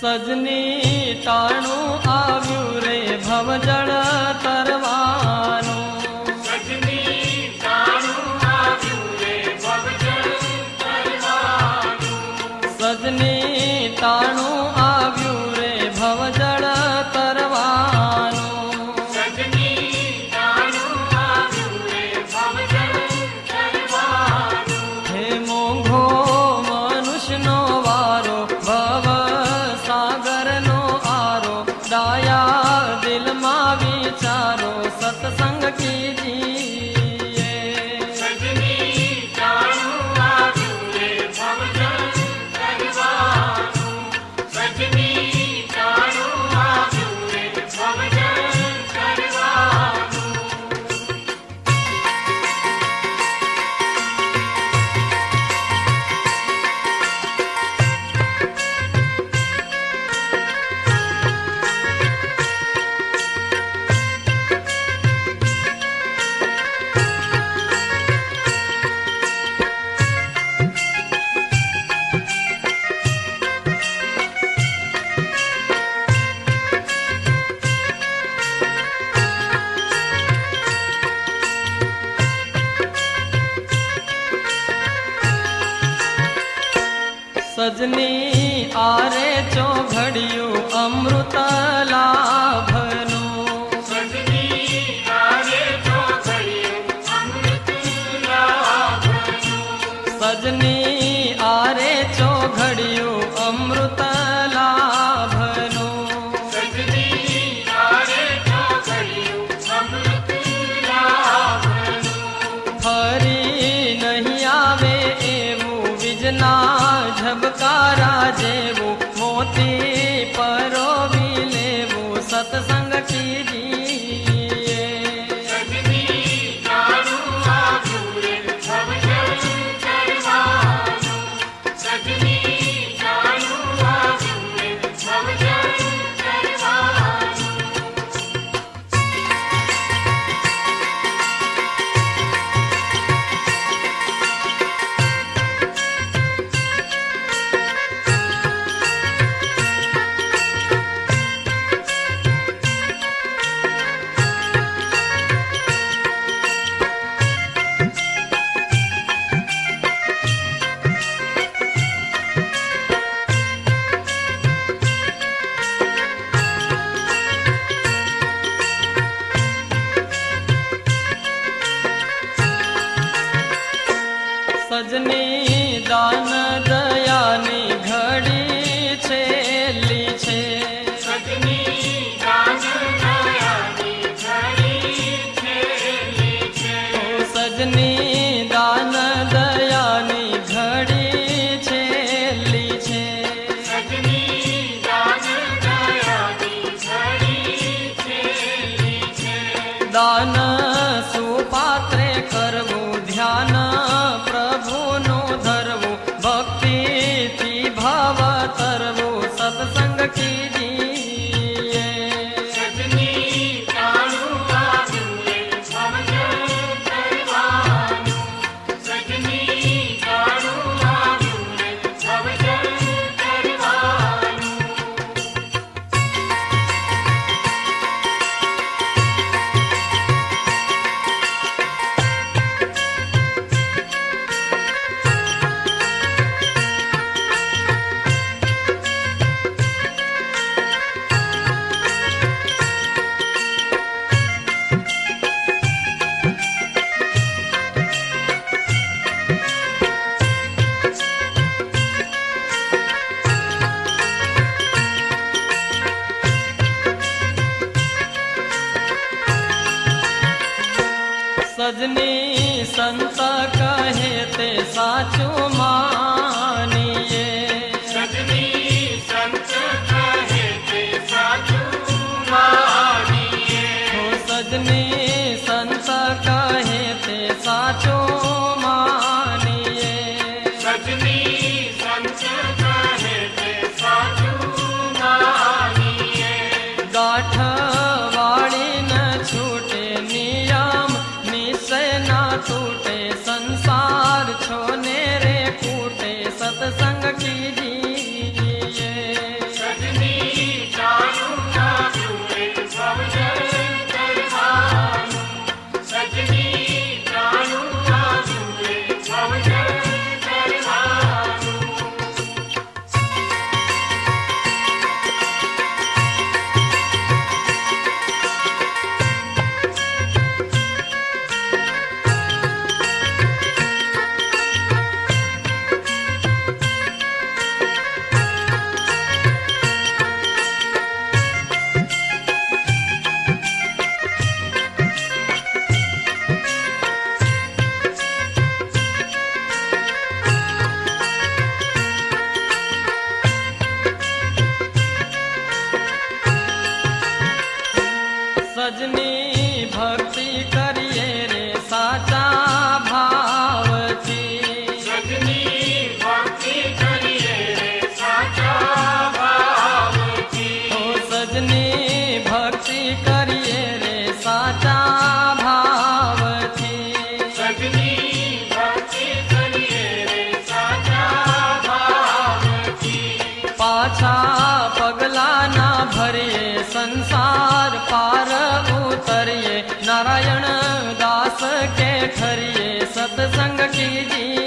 સજની ટાણું આવ્યું રે ભવજળ તરવાનું. સજની તરવાનું. સજની રજની આરે ચોઘડિયું અમૃતા fazer रजनी સજની સંત કહે તે સાચું માં સજની ભક્તિ કરીએ રે સાચા ભાવથી સજની ભક્તિ કરીએ રે સાચા ભાવથી ઓ સજની ભક્તિ કરીએ રે સાચા ભાવથી સજની ભક્તિ કરીએ રે સાચા ભાવથી પાછા 三个姐姐。